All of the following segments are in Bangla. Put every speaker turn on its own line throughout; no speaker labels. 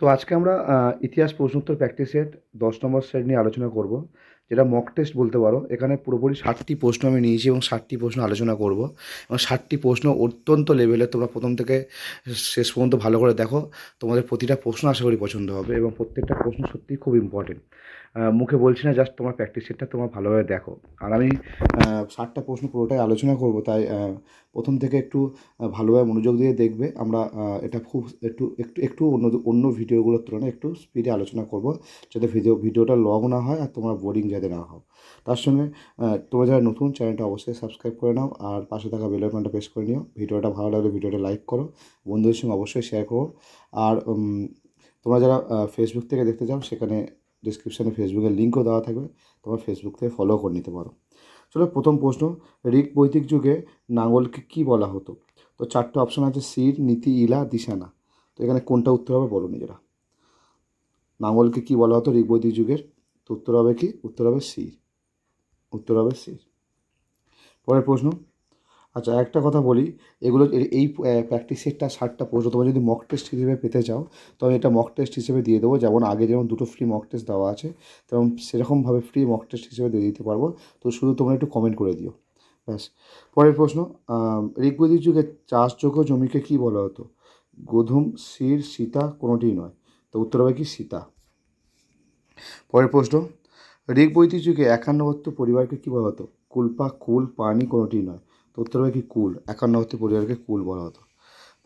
তো আজকে আমরা ইতিহাস প্রশ্নোত্তর প্র্যাকটিস সেট দশ নম্বর সেট নিয়ে আলোচনা করব, যেটা মক টেস্ট বলতে পারো। এখানে পুরোপুরি ষাটটি প্রশ্ন আমি নিয়েছি এবং ষাটটি প্রশ্ন আলোচনা করব। এবং ষাটটি প্রশ্ন অত্যন্ত লেভেলে তোমরা প্রথম থেকে শেষ পর্যন্ত ভালো করে দেখো। তোমাদের প্রতিটা প্রশ্ন আশা করি পছন্দ হবে এবং প্রত্যেকটা প্রশ্ন সত্যিই খুব ইম্পর্টেন্ট মুখে বলছি না জাস্ট তোমার প্র্যাকটিস সেটটা তোমার ভালোভাবে দেখো। আর আমি ষাটটা প্রশ্ন পুরোটাই আলোচনা করব, তাই প্রথম থেকে একটু ভালোভাবে মনোযোগ দিয়ে দেখবে। আমরা এটা খুব একটু একটু একটু অন্য অন্য ভিডিওগুলোর তুলনায় একটু স্পিডে আলোচনা করব, যাতে ভিডিও, ভিডিওটা লং না হয় আর তোমরা বোরিং যাতে না হও। তার সঙ্গে তোমরা যারা নতুন চ্যানেলটা অবশ্যই সাবস্ক্রাইব করে নাও, আর পাশে থাকা বেল আইকনটা প্রেস করে নিও। ভিডিওটা ভালো লাগলে ভিডিওটা লাইক করো, বন্ধুদের সঙ্গে অবশ্যই শেয়ার করো। আর তোমরা যারা ফেসবুক থেকে দেখতে চাও, সেখানে ডিসক্রিপশানে ফেসবুকের লিঙ্কও দেওয়া থাকবে, তোমরা ফেসবুক থেকে ফলো করে নিতে পারো। চলো প্রথম প্রশ্ন, ঋক বৈদিক যুগে নাঙ্গলকে কী বলা হতো? তো চারটে অপশন আছে সির নীতি, ইলা, দিশানা। তো এখানে কোনটা উত্তর হবে বলো নিজেরা। নাঙ্গলকে কী বলা হতো? ঋক বৈদিক যুগের, তো উত্তর হবে কি? উত্তর হবে সির উত্তর হবে সির পরের প্রশ্ন আচ্ছা একটা কথা বলি। এগুলো এই প্র্যাকটিস সেটটা ষাটটা প্রশ্ন তোমরা যদি মক টেস্ট হিসেবে পেতে চাও তবে এটা মক টেস্ট হিসেবে দিয়ে দেবো। যেমন আগে যেমন দুটো ফ্রি মক টেস্ট দেওয়া আছে তেমন সেরকমভাবে ফ্রি মক টেস্ট হিসেবে দিয়ে দিতে পারব। তো শুধু তোমরা একটু কমেন্ট করে দিও। ব্যাস। পরের প্রশ্ন আম, ঋগ্বেদিক যুগে চাষযোগ্য জমিকে কী বলা হতো? গোধূম শির সীতা কোনোটিই নয়। তো উত্তর হবে কি সীতা। পরের প্রশ্ন ঋগ বৈদিক যুগে একান্নবর্ত পরিবারকে কী বলা হতো? কুলপা কুল পানি কোনোটিই নয়। তো উত্তর হবে কি কুল? একান্নবর্তী পরিবারকে কুল বলা হতো।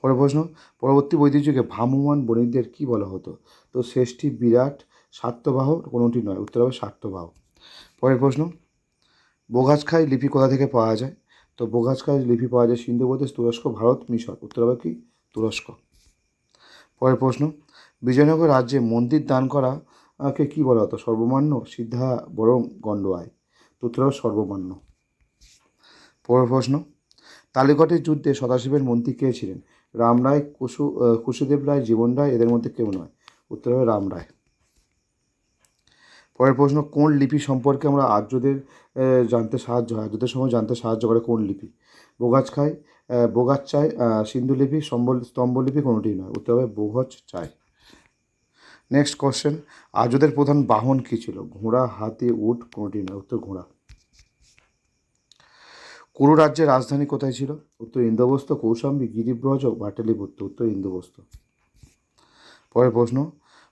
পরের প্রশ্ন, পরবর্তী বৈদিক যুগে ভ্রাম্যমান বণিকদের কী বলা হতো? তো ষষ্ঠী বিরাট সাত্যবাহ কোনোটি নয়, উত্তর হবে স্বার্থবাহ। পরের প্রশ্ন, বোগাছখাই লিপি কোথা থেকে পাওয়া যায়? তো বোগাছখাই লিপি পাওয়া যায় সিন্ধু প্রদেশ তুরস্ক, ভারত, মিশর। উত্তর হবে কি? তুরস্ক। পরের প্রশ্ন, বিজয়নগর রাজ্যে মন্দির দান করা কে কী বলা হতো? সর্বমান্য সিদ্ধা বরং গণ্ড আয় তো উত্তর হবে সর্বমান্য। প্রশ্ন তালিকটের যুদ্ধে সদাশিবের মন্ত্রী কে ছিলেন? রাম রায় কুশু আহ, কুশদেব রায় জীবন রায় এদের মধ্যে কেউ নয়। উত্তর হবে রাম রায়। পরের প্রশ্ন কোন লিপি সম্পর্কে আমরা আর্যদের জানতে সাহায্য হয়? আর্যদের সময় জানতে সাহায্য করে কোন লিপি? বোগাছ খায় বোগাছ চায় সিন্ধু লিপি সম্বল স্তম্ভলিপি কোনোটিই নয়। উত্তর হবে বোগজ চায়। নেক্সট কোশ্চেন আর্যদের প্রধান বাহন কী ছিল? ঘোড়া হাতি উট কোনোটি নয়। উত্তর ঘোড়া। কুরু রাজ্যের রাজধানী কোথায় ছিল? উত্তর ইন্দ্রবস্ত কৌশাম্বী, গিরিব্রজ পাটলিপুত্র উত্তর ইন্দ্রবস্ত পরের প্রশ্ন,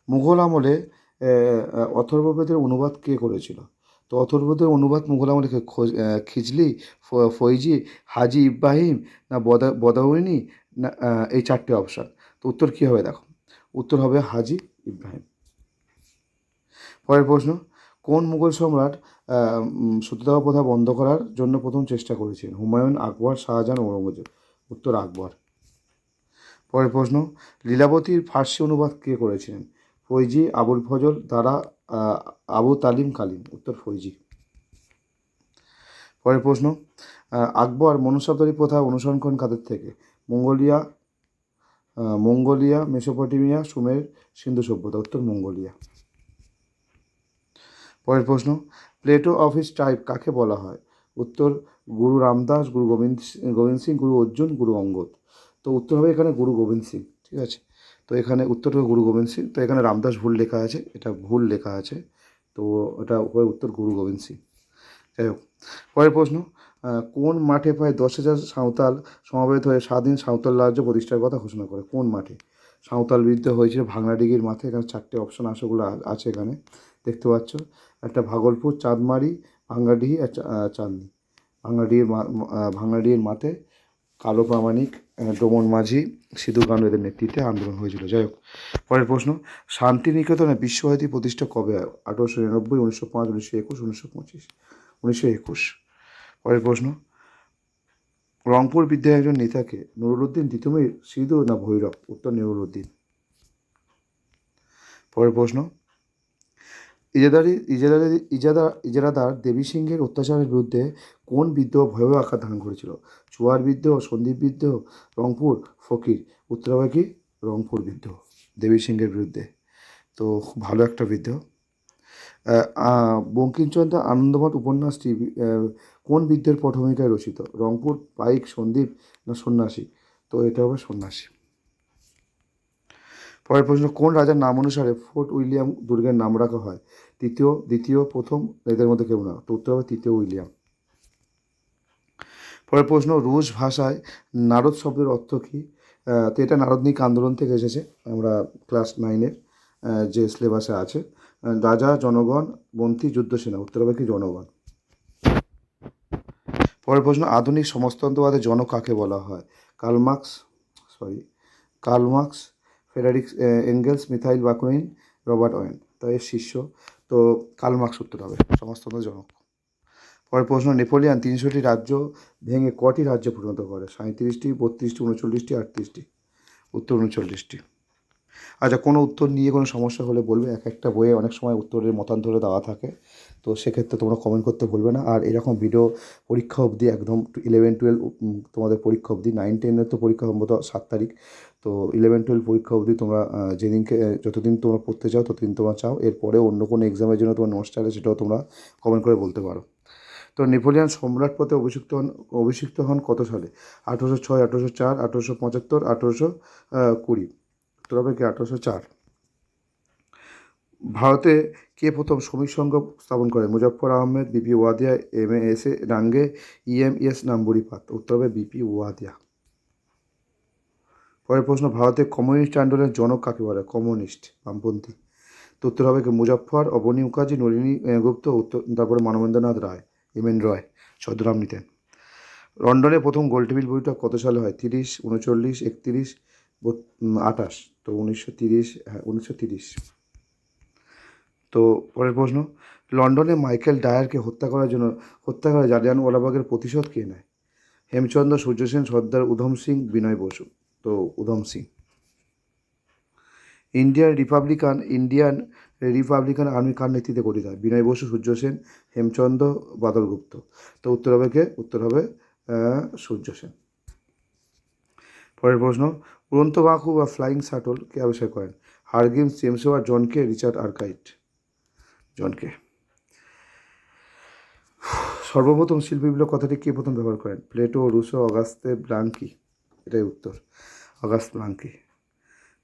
মুঘল আমলে অথর্ববেদের অনুবাদ কে করেছিল? তো অথর্ববেদের অনুবাদ মুঘল আমলে খিজলি ফৈজি, হাজি ইব্রাহিম না বদা বদাউনি না এই চারটে অপশান? তো উত্তর কী হবে দেখো? উত্তর হবে হাজি ইব্রাহিম। পরের প্রশ্ন কোন মুঘল সম্রাট সতীদাহ প্রথা বন্ধ করার জন্য প্রথম চেষ্টা করেছিলেন হুমায়ুন আকবর, শাহজাহান, ঔরঙ্গজেব। উত্তর আকবর। পরের প্রশ্ন, লীলাবতীর ফার্সি অনুবাদ কে করেছিলেন ফৈজি, আবুল ফজল দ্বারা আবু তালিম কালিম। উত্তর ফৈজি। পরের প্রশ্ন আকবর মনুষ্যাবতারী প্রথা অনুসরণ করেন কাদের থেকে? মঙ্গোলিয়া মঙ্গোলিয়া, মেসোপটেমিয়া, সুমের সিন্ধু সভ্যতা। উত্তর মঙ্গোলিয়া। পরের প্রশ্ন প্লেটো অফ হিস টাইপ কাকে বলা হয়? উত্তর, গুরু রামদাস, গুরু গোবিন্দ গোবিন্দ সিং, গুরু অর্জুন, গুরু অঙ্গদ। তো উত্তর হবে এখানে গুরু গোবিন্দ সিং, ঠিক আছে? তো এখানে উত্তর হবে গুরু গোবিন্দ সিং, তো এখানে রামদাস ভুল লেখা আছে, এটা ভুল লেখা আছে, তো এটা হবে উত্তর গুরু গোবিন্দ সিং। যাই হোক, পরের প্রশ্ন কোন মাঠে প্রায় দশ হাজার সাঁওতাল সমাবেত হয়ে স্বাধীন সাঁওতাল রাজ্য প্রতিষ্ঠার কথা ঘোষণা করে? কোন মাঠে? সাঁওতাল বিরুদ্ধে হয়েছিল ভাঙড়াডিগির মাঠে, এখানে চারটে অপশন আসাগুলো আছে এখানে, দেখতে পাচ্ছ। একটা ভাগলপুর, চাঁদমারি ভাঙ্গাডিহি আর চাঁদনি। ভাঙ্গাডিহির ভাঙ্গাডিহির মাঠে কালো প্রামাণিক ডোমন মাঝি সিধু এদের নেতৃত্বে আন্দোলন হয়েছিল। যাই হোক, পরের প্রশ্ন, শান্তিনিকেতনে বিশ্বভারতী প্রতিষ্ঠা কবে হয়? আঠারোশো নিরানব্বই, উনিশশো পাঁচ, উনিশশো একুশ, উনিশশো পঁচিশ। উনিশশো একুশ। পরের প্রশ্ন, রংপুর বিদ্যার একজন নেতাকে নুরুল উদ্দিন তিতুমির সিধু না ভৈরব? উত্তর নুরুল উদ্দিন পরের প্রশ্ন ইজাদারি ইজাদারি, ইজাদা, ইজারাদার দেবী সিংহের অত্যাচারের বিরুদ্ধে কোন বিদ্রোহ ভয়াবহ আকার ধারণ করেছিল? চুয়ার বিদ্রোহ, সন্দীপ বিদ্রোহ, রংপুর, ফকির। উত্তর হবে কি রংপুর বিদ্রোহ, দেবী সিংহের বিরুদ্ধে। তো ভালো একটা বিদ্রোহ। বঙ্কিমচন্দ্র আনন্দমঠ উপন্যাসটি কোন বিদ্যের পটভূমিকায় রচিত? রংপুর, পাইক, সন্দীপ না সন্ন্যাসী? তো এটা হবে সন্ন্যাসী। পরের প্রশ্ন, কোন রাজার নাম অনুসারে ফোর্ট উইলিয়াম দুর্গের নাম রাখা হয়? তৃতীয়, দ্বিতীয়, প্রথম, এদের মধ্যে কেউ না। উত্তর হবে তৃতীয় উইলিয়াম। পরের প্রশ্ন, রুশ ভাষায় নারদ শব্দের অর্থ কী? তো এটা নারদনিক আন্দোলন থেকে এসেছে। আমরা ক্লাস নাইনের যে সিলেবাসে আছে। রাজা, জনগণ বন্তি যুদ্ধ সেনা। উত্তর হবে কি? জনগণ। পরের প্রশ্ন, আধুনিক সমাজতন্ত্রবাদের জনক কাকে বলা হয়? Karl Marx sorry Karl Marx Frederick Engels, Mikhail, Bakunin, Robert Owen. তো এর শিষ্য তো কার্লমার্কস উত্তর হবে। সমাজতন্ত্রের জনক। পরের প্রশ্ন, নেপোলিয়ান তিনশোটি রাজ্য ভেঙে কটি রাজ্যে পরিণত করে? সাঁত্রিশটি বত্রিশটি, উনচল্লিশটি, আটত্রিশটি। উত্তর উনচল্লিশটি। আচ্ছা কোনো উত্তর নিয়ে কোনো সমস্যা হলে বলবে। এক একটা বইয়ে অনেক সময় উত্তরের মতান্তরে দেওয়া থাকে। তো সেক্ষেত্রে তোমরা কমেন্ট করতে ভুলবে না। আর এরকম ভিডিও পরীক্ষা অবধি, একদম ইলেভেন টুয়েলভ তোমাদের পরীক্ষা অবধি নাইন টেনের তো পরীক্ষা সম্ভবত সাত তারিখ। তো ইলেভেন টুয়েলভ পরীক্ষা অবধি তোমরা যেদিনকে যতদিন তোমরা পড়তে চাও ততদিন তোমরা চাও। এরপরে অন্য কোনো এক্সামের জন্য তোমার নোটস চাইলে সেটাও তোমরা কমেন্ট করে বলতে পারো। তো নেপোলিয়ান সম্রাট পদে অভিষিক্ত হন অভিষিক্ত হন কত সালে? আঠেরোশো ছয়, আঠেরোশো চার, আঠেরোশো পঁচাত্তর, আঠেরোশো কুড়ি। উত্তর হবে কি? আঠেরোশো চার। ভারতে কে প্রথম শ্রমিক সংঘ স্থাপন করে? Muzaffar Ahmed B P Wadia, M A S A, Ranga E M S উত্তর হবে বিপি ওয়াদিয়া। পরের প্রশ্ন, ভারতের কমিউনিস্ট আন্দোলনের জনক কাকে বলে? কমিউনিস্ট, বামপন্থী। তো উত্তর হবে কি, মুজফ্ফর, অবনী মুখার্জি, নলিনী গুপ্ত। উত্তর, তারপরে মানবেন্দ্রনাথ রায়, এম এন রয় ছদ্মনাম নিতেন। লন্ডনে প্রথম গোলটেবিল বইটা কত সালে হয়? তিরিশ, উনচল্লিশ, একত্রিশ আঠাশ। তো উনিশশো তিরিশ হ্যাঁ উনিশশো তিরিশ। তো পরের প্রশ্ন, লন্ডনে মাইকেল ডায়ারকে হত্যা করার জন্য, হত্যা করে জালিয়ানওয়ালাবাগের প্রতিশোধ কে নেয়? হেমচন্দ্র সূর্যসেন সর্দার উধম সিং, বিনয় বসু। তো Udham Singh. Indian Republican Indian Republican army কার নেতৃত্বে গঠিত হয়? বিনয় বসু, সূর্য সেন, হেমচন্দ্র বাদল গুপ্ত তো উত্তর হবে কে? উত্তর হবে সূর্য সেন। পরের প্রশ্ন, উড়ন্ত বাঁকু বা ফ্লাইং শাটল কে আবিষ্কার করেন? হারগিমস, জেমস আর জনকে রিচার্ড আর্কাইট। জনকে সর্বপ্রথম শিল্পী বিপ্লব কথাটি কে প্রথম ব্যবহার করেন? প্লেটো, রুশো, অগাস্তে ব্লাঙ্কি এটাই উত্তর অগাস্ট ব্লাঙ্কি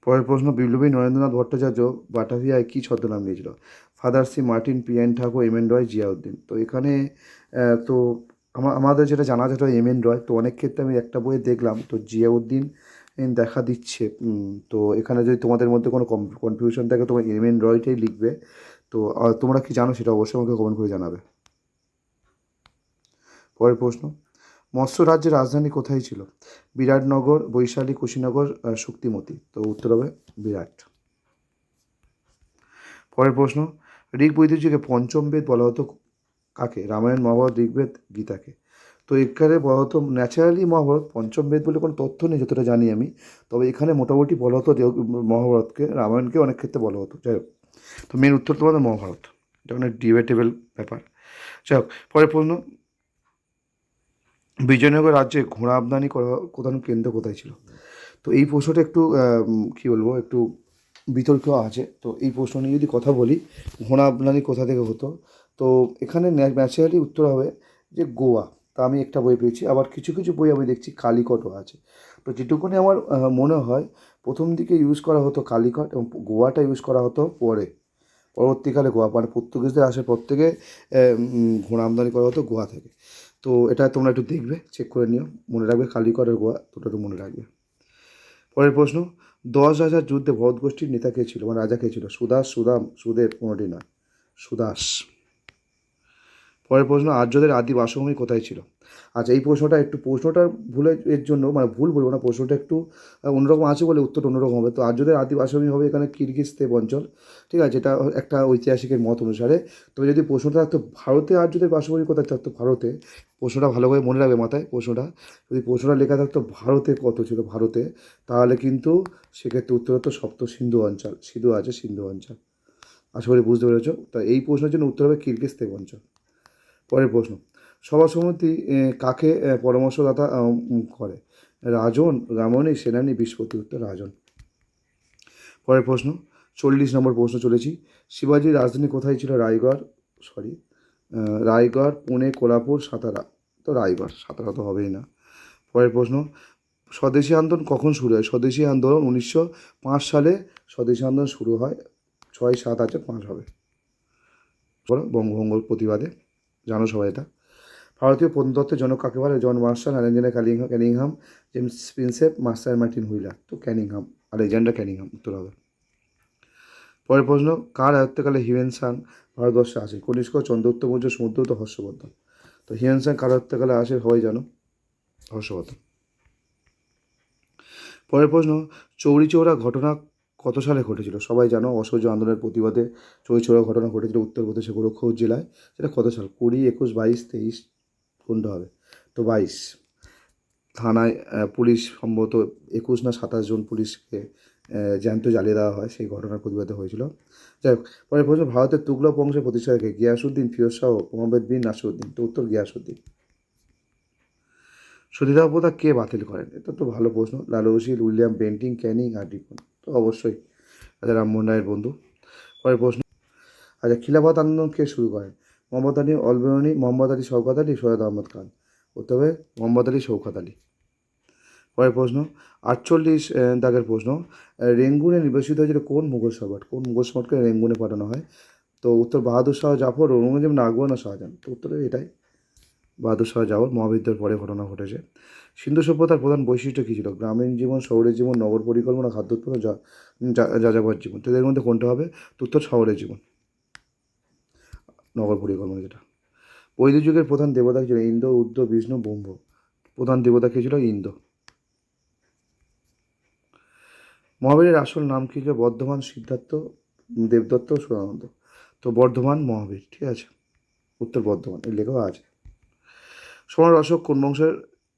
পরের প্রশ্ন, বিপ্লবী নরেন্দ্রনাথ ভট্টাচার্য বাটাভিয়ায় কী ছদ্মনাম নিয়েছিল father C Martin P N Thakur M N Roy Ziauddin তো এখানে তো আমা- আমাদের যেটা জানা যেটা এম এন রয় তো অনেক ক্ষেত্রে আমি একটা বইয়ে দেখলাম, তো জিয়াউদ্দিন দেখা দিচ্ছে। তো এখানে যদি তোমাদের মধ্যে কোনো কনফিউশন থাকে, তোমার এম এন রয়টাই লিখবে। তো তোমরা কি জানো সেটা অবশ্যই আমাকে কমেন্ট করে জানাবে। পরের প্রশ্ন মৎস্য রাজ্যের রাজধানী কোথায় ছিল? বিরাটনগর, বৈশালী, কুশীনগর শক্তিমতী। তো উত্তর হবে বিরাট। পরের প্রশ্ন ঋগ বৈদিকযুগে পঞ্চম বেদ বলা হতো কাকে? রামায়ণ, মহাভারত, ঋগ্বেদ, গীতাকে। তো এখানে বলা হতো ন্যাচারালি মহাভারত, পঞ্চম বেদ বলে কোনো তথ্য নেই, যতটা জানি আমি। তবে এখানে মোটামুটি বলা হতো মহাভারতকে, রামায়ণকে অনেক ক্ষেত্রে বলা হতো। যাই হোক, তো মেন উত্তর তোমাদের মহাভারত। এটা অনেক ডিবেটেবল ব্যাপার। যাই হোক, পরের প্রশ্ন বিজয়নগর রাজ্যে ঘোড়া আমদানি করা প্রধান কেন্দ্র কোথায় ছিল? তো এই প্রশ্নটা একটু কি বলব, একটু বিতর্ক আছে। তো এই প্রশ্ন নিয়ে যদি কথা বলি, ঘোড়া আমদানি কোথা থেকে হতো? তো এখানে ন্যাচারালি উত্তর হবে যে গোয়া। তা আমি একটা বই পেয়েছি। আবার কিছু কিছু বই আমি দেখছি কালিকটও আছে। তো যেটুকুনি আমার মনে হয়, প্রথম দিকে ইউজ করা হতো কালিকট এবং গোয়াটা ইউজ করা হতো পরে। পরবর্তীকালে গোয়া। মানে পর্তুগিজদের আসার পর থেকে ঘোড়া আমদানি করা হতো গোয়া থেকে। তো এটা তোমরা একটু দেখবে চেক করে নিও। মনে রাখবে কালিকরের গোয়া দুটো একটু মনে রাখবে। পরের প্রশ্ন, দশ হাজার যুদ্ধে ভরত গোষ্ঠীর নেতা কে ছিল? মানে রাজা কে ছিল? সুদাস, সুদাম, সুদেব, কোনোটি নয়। সুদাস। পরের প্রশ্ন, আর্যদের আদি বাসভূমি কোথায় ছিল? আচ্ছা এই প্রশ্নটা একটু প্রশ্নটা ভুলে এর জন্য মানে ভুল বলব না, প্রশ্নটা একটু অন্যরকম আছে বলে উত্তর অন্যরকম হবে। তো আর্যদের আদি বাসভূমি হবে এখানে কিরগিজ স্তেপ অঞ্চল, ঠিক আছে? এটা একটা ঐতিহাসিকের মত অনুসারে। তবে যদি প্রশ্নটা থাকতো, ভারতে আর্যদের বাসভূমি কোথায় থাকতো ভারতে। প্রশ্নটা ভালো করে মনে রাখবে মাথায়, প্রশ্নটা। যদি প্রশ্নটা লেখা থাকতো, ভারতে কত ছিল? ভারতে, তাহলে কিন্তু সেক্ষেত্রে উত্তর হতো সপ্ত সিন্ধু অঞ্চল সিধু আছে, সিন্ধু অঞ্চল। আশা করি বুঝতে পেরেছ? তা এই প্রশ্নের জন্য উত্তর হবে কিরগিজ স্তেপ অঞ্চল। পরের প্রশ্ন। সভা সমিতি কাকে পরামর্শদাতা করে? রাজন, রামণী, সেনানী বিস্পতি উত্তর রাজন। পরের প্রশ্ন, চল্লিশ নম্বর প্রশ্ন চলেছি। শিবাজির রাজধানী কোথায় ছিল? রায়গড় সরি রায়গড়, পুনে, কোলাপুর, সাতারা। তো রায়গড়, সাতারা তো হবেই না। পরের প্রশ্ন, স্বদেশী আন্দোলন কখন শুরু হয়? স্বদেশী আন্দোলন উনিশশো পাঁচ সালে স্বদেশী আন্দোলন শুরু হয়। ছয় সাত আছে পাঁচ হবে। বলো বঙ্গভঙ্গর প্রতিবাদে। জানো সবাই এটা? ভারতীয় প্রত্নতত্ত্বের জনক কাকে বলে? John Marshall Alexander Cunningham Cunningham James Prinsep, master Martin Wheeler. তো ক্যানিংহাম আলেকজান্ডার ক্যানিংহাম, উত্তর হবে। পরের প্রশ্ন, কার আয়ত্তকালে হিউয়েন সাং ভারতবর্ষে আসে? কনিষ্ক চন্দ্রগুপ্ত মৌর্য সমুদ্রগুপ্ত হর্ষবর্ধন। তো হিউয়েন সাং কার আয়ত্তকালে আসে সবাই জানো? হর্ষবর্ধন। পরের প্রশ্ন চৌরি চৌরা ঘটনা কত সালে ঘটেছিল? সবাই জানো অসহ্য আন্দোলনের প্রতিবাদে চৌরি চৌরা ঘটনা ঘটেছিল উত্তরপ্রদেশের গোরক্ষপুর জেলায়। সেটা কত সাল? কুড়ি, একুশ, বাইশ, তেইশ কোনটা হবে। তো বাইশ। থানায় পুলিশ সম্ভবত একুশ না সাতাশ জন পুলিশকে জ্যান্ত জ্বালিয়ে দেওয়া হয়। সেই ঘটনার প্রতিবাদে হয়েছিল। যাই হোক, পরের প্রশ্ন, ভারতের তুগলক বংশের প্রতিষ্ঠাতাকে গিয়াসুদ্দিন ফিরোজ শাহ মোহাম্মদ বিন নাসিরুদ্দিন। তো উত্তর গিয়াসুদ্দিন। সতীদাহ প্রথা কে বাতিল করেন? এটা তো ভালো প্রশ্ন। লালুশিল উইলিয়াম বেন্টিং, ক্যানিং আর ডিপন তো অবশ্যই। রাজা রামমোহন রায়ের বন্ধু। পরের প্রশ্ন আচ্ছা খিলাফত আন্দোলন কে শুরু করেন মোহাম্মদ আলী অলবেরনি মোহাম্মদ আলী শওকত আলী, সৈয়দ আহমদ খান। উত্তর হবে মোহাম্মদ আলী শৌকত আলী। পরের প্রশ্ন, আটচল্লিশ দাগের প্রশ্ন রেঙ্গুনে নির্বাসিত হয়েছিল কোন মুঘল সম্রাট? কোন মুঘল সম্রাটকে রেঙ্গুনে পাঠানো হয়? তো উত্তর বাহাদুর শাহ জাফর ঔরঙ্গজেব না আকবর না শাহজাহান। তো উত্তরে এটাই। বাহাদুর শাহ জাফর মহাবিদ্যার পরে ঘটনা ঘটেছে। সিন্ধু সভ্যতার প্রধান বৈশিষ্ট্য কী ছিল? গ্রামীণ জীবন, শহরের জীবন, নগর পরিকল্পনা, খাদ্য উৎপাদন, যা- যা- যাযাবর জীবন। তো এদের মধ্যে কোনটা হবে? উত্তর শহরের জীবন। নগর পরিকল্পনা যেটা। বৈদিক যুগের প্রধান দেবতা ছিল? ইন্দ্র উদ্র বিষ্ণু, ব্রহ্ম। প্রধান দেবতা কে ছিল? ইন্দ্র। মহাবীরের আসল নাম কী ছিল? বর্ধমান সিদ্ধার্থ, দেবদত্ত, সুরানন্দ। তো বর্ধমান মহাবীর, ঠিক আছে? উত্তর বর্ধমান, এর লেখাও আছে। সম্রাট অশোক কোন বংশের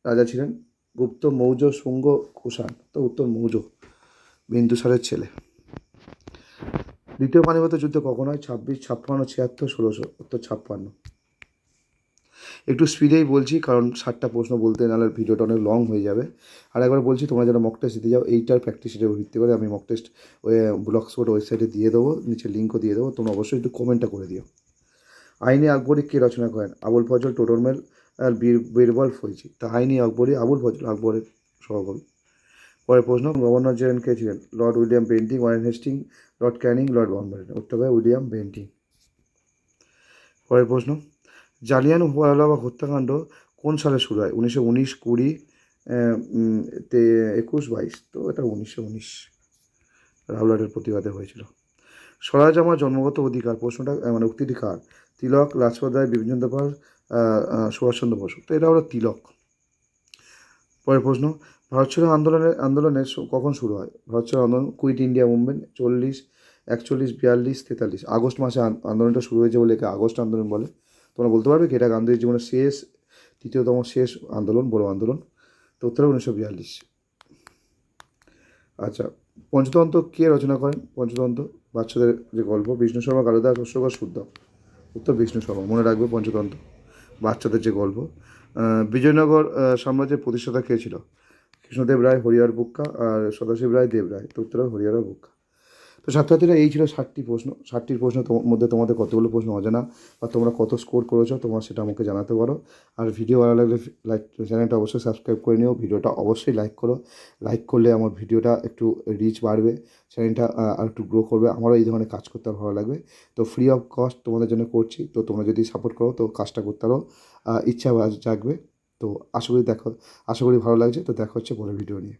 রাজা ছিলেন। গুপ্ত মৌর্য শুঙ্গ কুষাণ, তো উত্তর মৌর্য বিন্দুসারের ছেলে। দ্বিতীয় পানিপথ যুদ্ধ কখন হয়? ছাব্বিশ, ছাপ্পান্ন, ছিয়াত্তর, ষোলোশো, উত্তর ছাপ্পান্ন। একটু স্পিডেই বলছি, কারণ ষাটটা প্রশ্ন বলতে নাহলে ভিডিওটা অনেক লং হয়ে যাবে। আর একবার বলছি, তোমরা যারা মক টেস্ট দিতে যাও, এইটার প্র্যাকটিসের উপর ভিত্তি করে আমি মক টেস্ট ওই ব্লগ স্পট ওয়েবসাইটে দিয়ে দেবো, নিচে লিঙ্কও দিয়ে দেবো, তোমরা অবশ্যই একটু কমেন্টটা করে দিও। আইনে আকবরী কে রচনা করেন? আবুল ফজল টোটরমেল আর বীর, বীরবল ফৈজি। তা আইনি আকবরী, আবুল ফজল আকবরের সহকবি পরের প্রশ্ন, গভর্নর জেনারেল কে ছিলেন? Lord William Bentinck Warren Hastings, Lord Canning, Lord বাউন্ডারেন উত্তর উইলিয়াম বেন্টিং পরের প্রশ্ন, জালিয়ান ওয়ালাবাগ হত্যাকাণ্ড কোন সালে শুরু হয়? উনিশশো উনিশ কুড়ি তে, একুশ বাইশ। তো এটা উনিশশো উনিশ। রাহুলাটের প্রতিবাদে হয়েছিল। স্বরাজ আমার জন্মগত অধিকার, প্রশ্নটা মানে উক্তিটি কার? তিলক লাজপত রায়, বিপিনচন্দ্র পাল সুভাষচন্দ্র বসু। তো এটা হলো তিলক। পরের প্রশ্ন, ভারত ছাড়ো আন্দোলনের আন্দোলনের কখন শুরু হয়? ভারত ছাড়ো আন্দোলন, কুইট ইন্ডিয়া মুভমেন্ট, চল্লিশ, একচল্লিশ, বিয়াল্লিশ, তেতাল্লিশ। আগস্ট মাসে আন্দোলনটা শুরু হয়েছে বলে একে আগস্ট আন্দোলন বলে। তোমরা বলতে পারবে কি? এটা গান্ধীর জীবনের শেষ, তৃতীয়তম শেষ আন্দোলন, বড় আন্দোলন। তো উত্তরে উনিশশো বিয়াল্লিশ। আচ্ছা পঞ্চতন্ত্র কে রচনা করেন? পঞ্চতন্ত্র, বাচ্চাদের যে গল্প, বিষ্ণু শর্মা, কালিদাস অশ্বকর শুদ্ধ উত্তর বিষ্ণু শর্মা, মনে রাখবে পঞ্চতন্ত্র। বাচ্চাদের যে গল্প। বিজয়নগর সাম্রাজ্যের প্রতিষ্ঠাতা কে ছিল? কৃষ্ণদেব রায়, হরিহর বুক্কা, আর সদাশিব রায়, দেব রায়। তো উত্তর হরিহর বুক্কা। তো ছাত্রছাত্রীরা এই ছিল ষাটটি প্রশ্ন। ষাটটির প্রশ্ন মধ্যে তোমাদের কতগুলো প্রশ্ন অজানা বা তোমরা কত স্কোর করেছ তোমরা সেটা আমাকে জানাতে পারো। আর ভিডিও ভালো লাগলে লাইক চ্যানেলটা অবশ্যই সাবস্ক্রাইব করে নিও। ভিডিওটা অবশ্যই লাইক করো। লাইক করলে আমার ভিডিওটা একটু রিচ বাড়বে চ্যানেলটা আর একটু গ্রো করবে। আমারও এই ধরনের কাজ করতে ভালো লাগবে। তো ফ্রি অফ কস্ট তোমাদের জন্য করছি। তো তোমরা যদি সাপোর্ট করো তো কাজটা করতে আরও ইচ্ছা জাগবে। তো আশা করি দেখো, আশা করি ভালো লাগছে। তো দেখা হচ্ছে পরের ভিডিও নিয়ে।